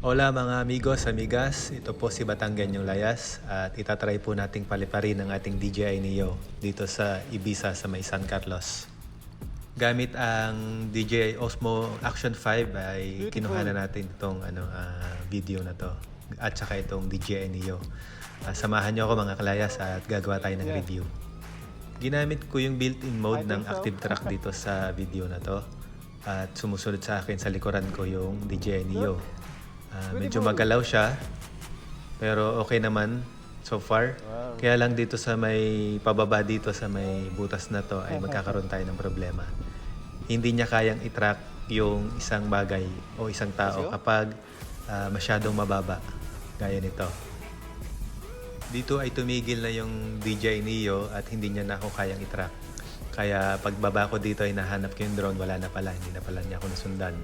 Hola mga amigos, amigas. Ito po si Batanggan yung Layas at itatry po nating paliparin ang ating DJI Neo dito sa Ibiza sa may San Carlos. Gamit ang DJI Osmo Action 5 ay kinuha na natin itong ano, ah, video na to at saka itong DJI Neo. Ah, samahan nyo ako mga kalayas at gagawa tayo ng review. Ginamit ko yung built-in mode ng active track dito sa video na to at sumusunod sa akin sa likuran ko yung DJI Neo. Ah, medyo magalaw siya pero okay naman so far. Kaya lang dito sa may pababa dito sa may butas na to ay magkakaroon tayo ng problema. Hindi niya kayang i-track yung isang bagay o isang tao kapag ah, masyadong mababa gaya nito. Dito ay tumigil na yung DJI Neo at hindi niya na ako kayang i-track. Kaya pagbaba ko dito ay nahanap ko yung drone, wala na pala, hindi na pala niya ako nasundan.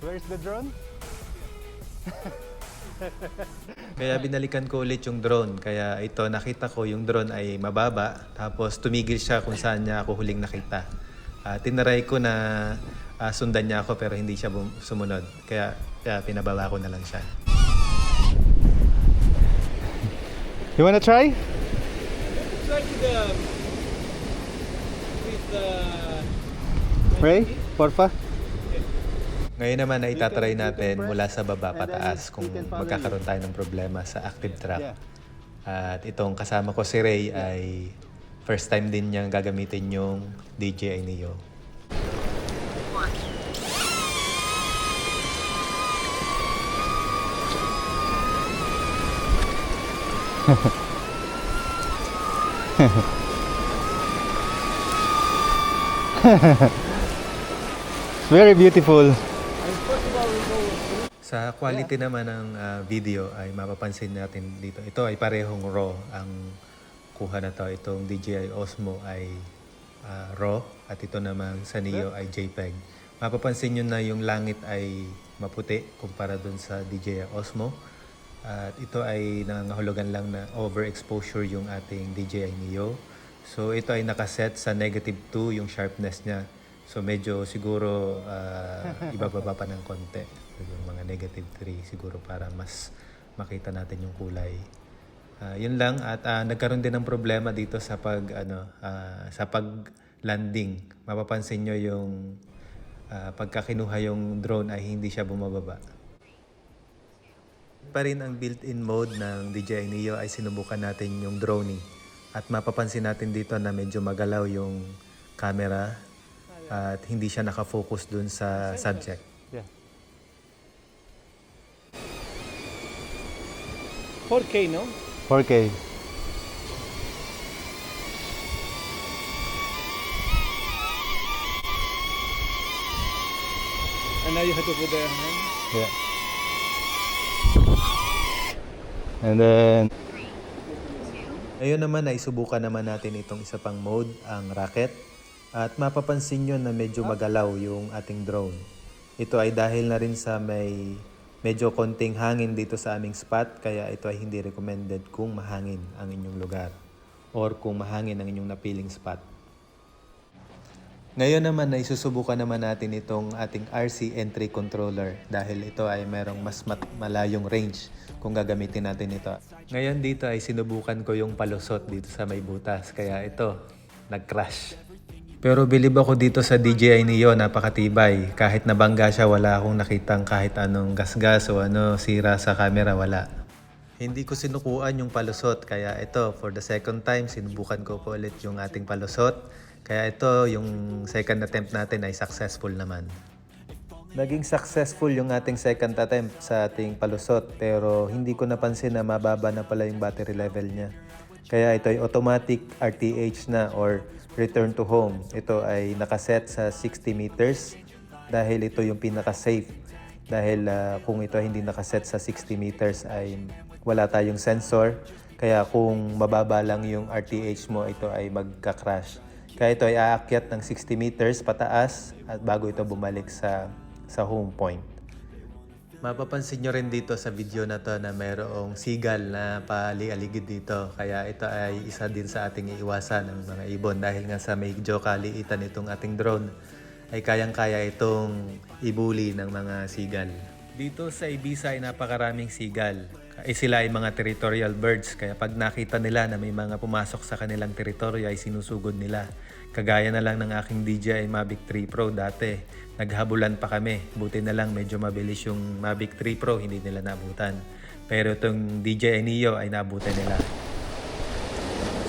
Where's the drone? Kaya binalikan ko ulit yung drone. Kaya ito, nakita ko yung drone ay mababa. Tapos tumigil siya kung saan niya ako huling nakita. Ah, tinaray ko na ah, sundan niya ako pero hindi siya bum- sumunod. Kaya, kaya pinababa ko na lang siya. You wanna try? Try with the with the Ray, porfa. Ngayon naman ay itatry natin mula sa baba pataas kung magkakaroon tayo ng problema sa active track. At itong kasama ko si Ray ay first time din niyang gagamitin yung DJI Neo. Very beautiful. Sa quality naman ng ah, video ay mapapansin natin dito. Ito ay parehong RAW ang kuha na to. Itong DJI Osmo ay ah, RAW at ito naman sa Neo ay JPEG. Mapapansin nyo na yung langit ay maputi kumpara dun sa DJI Osmo. At ito ay nangangahulugan lang na overexposure yung ating DJI Neo. So ito ay nakaset sa negative 2 yung sharpness niya. So medyo siguro ah, ibababa pa ng konti. Yung mga negative 3 siguro para mas makita natin yung kulay. Ah, yun lang at ah, nagkaroon din ng problema dito sa pag ano ah, sa pag landing. Mapapansin nyo yung ah, pagka kinuha yung drone ay hindi siya bumababa. Pa rin ang built-in mode ng DJI Neo ay sinubukan natin yung droning. At mapapansin natin dito na medyo magalaw yung camera at hindi siya nakafocus dun sa subject. Yeah. 4K, no? 4K. And now you have to put the hand. Yeah. And then Ngayon naman ay subukan naman natin itong isa pang mode, ang rocket. At mapapansin nyo na medyo magalaw yung ating drone. Ito ay dahil na rin sa may medyo konting hangin dito sa aming spot kaya ito ay hindi recommended kung mahangin ang inyong lugar or kung mahangin ang inyong napiling spot. Ngayon naman ay susubukan naman natin itong ating RC entry controller dahil ito ay merong mas mat- malayong range kung gagamitin natin ito. Ngayon dito ay sinubukan ko yung palusot dito sa may butas kaya ito nag-crash. Pero bilib ako dito sa DJI Neo, napakatibay. Kahit nabangga siya, wala akong nakitang kahit anong gasgas o ano sira sa camera, wala. Hindi ko sinukuan yung palusot, kaya ito, for the second time, sinubukan ko po ulit yung ating palusot. Kaya ito, yung second attempt natin ay successful naman. Naging successful yung ating second attempt sa ating palusot pero hindi ko napansin na mababa na pala yung battery level niya. Kaya ito ay automatic RTH na or return to home. Ito ay nakaset sa 60 meters dahil ito yung pinaka-safe. Dahil ah, kung ito hindi nakaset sa 60 meters ay wala tayong sensor. Kaya kung mababa lang yung RTH mo, ito ay magka-crash. Kaya ito ay aakyat ng 60 meters pataas at bago ito bumalik sa sa home point. Mapapansin nyo rin dito sa video na to na mayroong sigal na pali-aligid dito. Kaya ito ay isa din sa ating iiwasan ng mga ibon dahil nga sa medyo kaliitan itong ating drone ay kayang-kaya itong ibuli ng mga sigal. Dito sa Ibiza ay napakaraming sigal. Eh sila ay mga territorial birds kaya pag nakita nila na may mga pumasok sa kanilang teritoryo ay sinusugod nila. Kagaya na lang ng aking DJI Mavic 3 Pro dati. Naghabulan pa kami. Buti na lang medyo mabilis yung Mavic 3 Pro, hindi nila nabutan. Pero itong DJI Neo ay nabutan nila.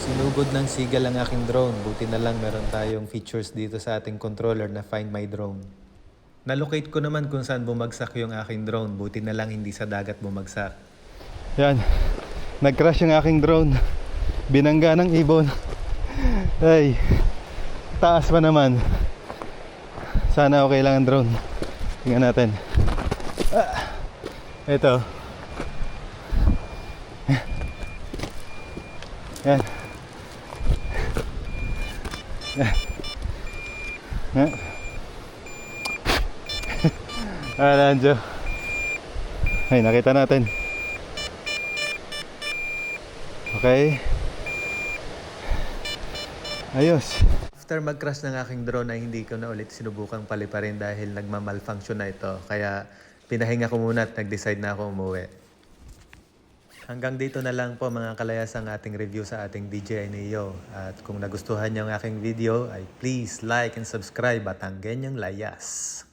Sinugod ng sigal ang aking drone. Buti na lang meron tayong features dito sa ating controller na Find My Drone. Nalocate ko naman kung saan bumagsak yung aking drone. Buti na lang hindi sa dagat bumagsak. Yan. Nag-crash yung aking drone. Binangga ng ibon. Ay. Taas pa naman. Sana okay lang ang drone. Tingnan natin. Ah. Ito. Yan. Yan. Yan. Ah, Lanjo. Ay, nakita natin. Okay. Ayos. After mag-crash ng aking drone ay hindi ko na ulit sinubukang paliparin dahil nagmamalfunction na ito. Kaya pinahinga ko muna at nag-decide na ako umuwi. Hanggang dito na lang po mga kalayas ang ating review sa ating DJI Neo. At kung nagustuhan niyo ang aking video ay please like and subscribe at hanggang yung layas.